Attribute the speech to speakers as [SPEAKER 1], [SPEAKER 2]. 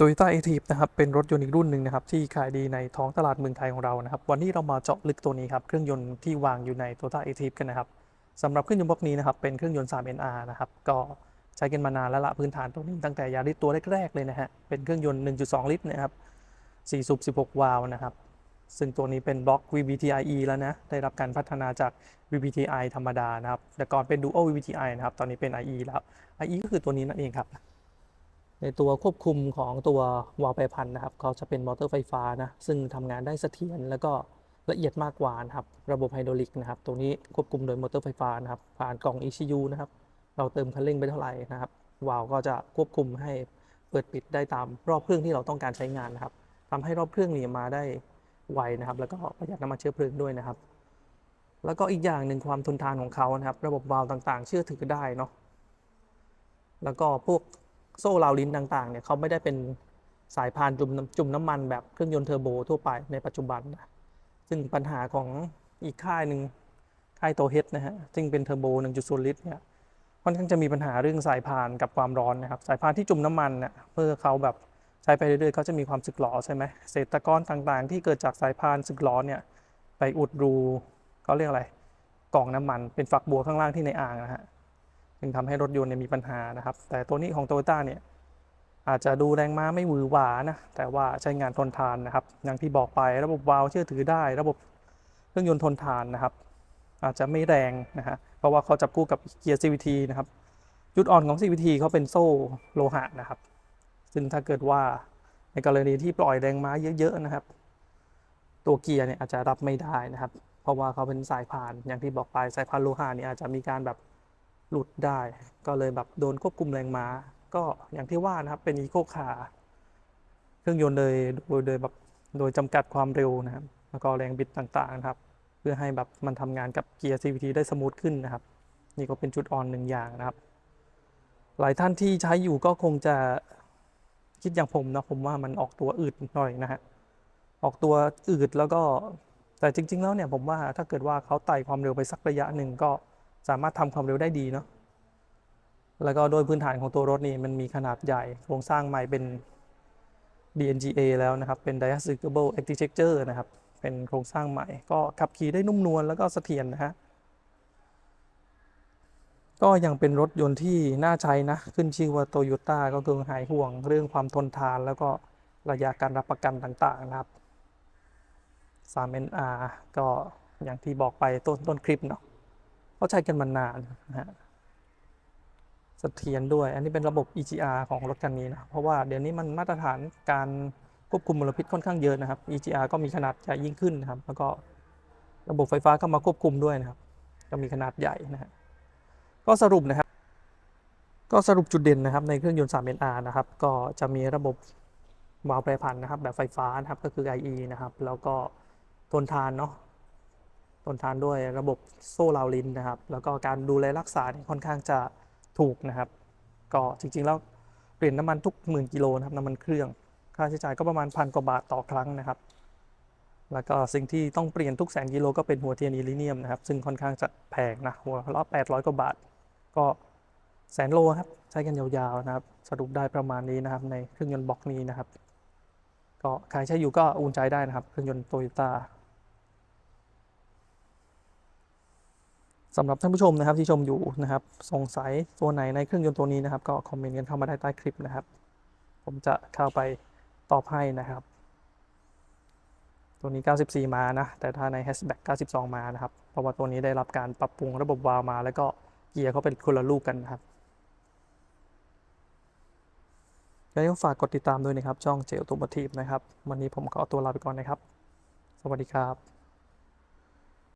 [SPEAKER 1] Toyota a t i v นะครับเป็นรถยนต์อีกรุ่นหนึ่งนะครับที่ขายดีในท้องตลาดเมืองไทยของเรานะครับวันนี้เรามาเจาะลึกตัวนี้ครับเครื่องยนต์ที่วางอยู่ใน Toyota a t i v กันนะครับสำหรับเครื่องยนต์พวกนี้นะครับเป็นเครื่องยนต์ 3NR นะครับก็ใช้กันมานานแล้วละพื้นฐานตัวนี้ตั้งแต่ยาริสตัวแรกๆเลยนะฮะเป็นเครื่องยนต์ 1.2 ลิตรนะครับ4สูบ16 วาล์วนะครับซึ่งตัวนี้เป็นบล็อก VVT-IE แล้วนะได้รับการพัฒนาจาก VVT-i ธรรมดานะครับแต่ก่อนเป็น Dual VVT-i นะครับตอนนี้เป็น IE แล้ว IE ก็คือตัวนี้นั่นเองครับ ในตัวควบคุมของตัววาล์วแปรพันธ์นะครับเขาจะเป็นมอเตอร์ไฟฟ้านะซึ่งทำงานได้เสถียรแล้วก็ละเอียดมากกว่านะครับระบบไฮดรอลิกนะครับตัวนี้ควบคุมโดยมอเตอร์ไฟฟ้านะครับผ่านกล่อง ECU นะครับเราเติมคันเร่งไปเท่าไหร่นะครับวาล์วก็จะควบคุมให้เปิดปิดได้ตามรอบเครื่องที่เราต้องการใช้งานนะครับทำให้รอบเครื่องนี้มาได้ไวนะครับ แล้วก็ประหยัดน้ำมันเชื้อเพลิงด้วยนะครับ แล้วก็อีกอย่างหนึ่งความทนทานของเขานะครับ ระบบวาล์วต่างๆ เชื่อถือได้เนาะแล้วก็พวก โซ่ราวลิ้นต่างๆเนี่ยเขาไม่ได้เป็นสายพานจุ่มน้ำจุ่มน้ำมันแบบเครื่องยนต์เทอร์โบทั่วไปในปัจจุบันนะซึ่งปัญหาของอีกค่ายหนึ่งค่ายโตเฮดนะฮะซึ่งเป็นเทอร์โบ 1.0 ลิตรเนี่ยค่อนข้างจะมีปัญหาเรื่องสายพานกับความร้อนนะครับสายพานที่จุ่มน้ำมันเนี่ยเพื่อเขาแบบใช้ไปเรื่อยๆเขาจะมีความสึกหรอใช่ไหมเศษตะกอนต่างๆ ที่เกิดจากสายพานสึกหรอเนี่ยไปอุดรูเขาเรียกอะไรกล่องน้ำมันเป็นฝักบัวข้างล่างที่ในอ่างนะฮะ จึงทำให้รถยนต์เนี่ยมีปัญหานะครับ แต่ตัวนี้ของ t o y ต้าเนี่ยอาจจะดูแรงม้าไม่หวือหวานะ แต่ว่าใช้งานทนทานนะครับ อย่างที่บอกไประบบวาล์วเชื่อถือได้ ระบบเครื่องยนต์ทนทานนะครับ อาจจะไม่แรงนะฮะ เพราะว่าเขาจับคู่กับเกียร์ CVT นะครับ จุดอ่อนของ CVT เขาเป็นโซ่โลหะนะครับ ซึ่งถ้าเกิดว่าในกรณีที่ปล่อยแรงม้าเยอะๆนะครับ ตัวเกียร์เนี่ยอาจจะรับไม่ได้นะครับ เพราะว่าเขาเป็นสายพาน อย่างที่บอกไปสายพานโลหะเนี่ยอาจจะมีการแบบ หลุดได้ ก็เลยแบบโดนควบคุมแรงม้า ก็อย่างที่ว่านะครับเป็นอีโคคาร์เครื่องยนต์เลยโดยโดยแบบโดยจำกัดความเร็วนะครับแล้วก็แรงบิดต่างๆนะครับ เพื่อให้แบบมันทำงานกับเกียร์ CVT ได้สมูทขึ้นนะครับ นี่ก็เป็นจุดอ่อนหนึ่งอย่างนะครับ หลายท่านที่ใช้อยู่ก็คงจะคิดอย่างผมนะผมว่ามันออกตัวอืดหน่อยนะฮะออกตัวอืดแล้วก็แต่จริง ๆ แล้วเนี่ยผมว่าถ้าเกิดว่าเขาไต่ความเร็วไปสักระยะหนึ่งก็ สามารถทำความเร็วได้ดีเนาะแล้วก็โดยพื้นฐานของตัวรถนี่มันมีขนาดใหญ่ โครงสร้างใหม่เป็น DNGA แล้วนะครับ เป็น Diaceable Architecture นะครับ เป็นโครงสร้างใหม่ ก็ขับขี่ได้นุ่มนวลแล้วก็เสถียรนะฮะ ก็ยังเป็นรถยนต์ที่น่าใช้นะ ขึ้นชื่อว่า Toyota ก็คือหายห่วงเรื่องความทนทาน แล้วก็ระยะการรับประกันต่างๆนะครับ 3NR ก็อย่างที่บอกไปต้นต้นคลิปเนาะ เขาใช้กันมานานนะฮะสเสถียรด้วย อันนี้เป็นระบบ EGR ของรถคันนี้นะ เพราะว่าเดี๋ยวนี้มันมาตรฐานการควบคุมมลพิษค่อนข้างเยอะนะครับ EGR ก็มีขนาดใหญ่ยิ่งขึ้นนะครับ แล้วก็ระบบไฟฟ้าก็มาควบคุมด้วยนะครับ ก็มีขนาดใหญ่นะฮะก็สรุปนะครับ ก็สรุปจุดเด่นนะครับในเครื่องยนต์ 3NR นะครับ ก็จะมีระบบวาล์วแปรผันนะครับ แบบไฟฟ้านะครับ ก็คือ IE นะครับ แล้วก็ทนทานเนาะ ทนทานด้วยระบบโซ่ราวลินนะครับ แล้วก็การดูแลรักษาค่อนข้างจะถูกนะครับ ก็จริงๆแล้วเปลี่ยนน้ำมันทุกหมื่นกิโลนะครับน้ำมันเครื่องค่าใช้จ่ายก็ประมาณพันกว่าบาทต่อครั้งนะครับ แล้วก็สิ่งที่ต้องเปลี่ยนทุกแสนกิโลก็เป็นหัวเทียนอีลิเนียมนะครับ ซึ่งค่อนข้างจะแพงนะหัวละ800กว่าบาท ก็แสนโลครับใช้กันยาวๆนะครับ สรุปได้ประมาณนี้นะครับ ในเครื่องยนต์บล็อกนี้นะครับ ก็ใครใช้อยู่ก็อุ่นใจได้นะครับ เครื่องยนต์โตโยต้า สำหรับท่านผู้ชมนะครับที่ชมอยู่นะครับสงสัยตัวไหนในเครื่องยนต์ตัวนี้นะครับ ก็คอมเมนต์กันเข้ามาได้ใต้คลิปนะครับ ผมจะเข้าไปตอบให้นะครับ ตัวนี้ 94 มานะ แต่ถ้าใน Hatchback 92 มานะครับ เพราะว่าตัวนี้ได้รับการปรับปรุงระบบวาล์วมา แล้วก็เกียร์เขาเป็นคนละลูกกันนะครับยังไงก็ฝากกดติดตามด้วยนะครับ ช่องเจลตัวบัทีฟนะครับ วันนี้ผมขอตัวลาไปก่อนนะครับ สวัสดีครับ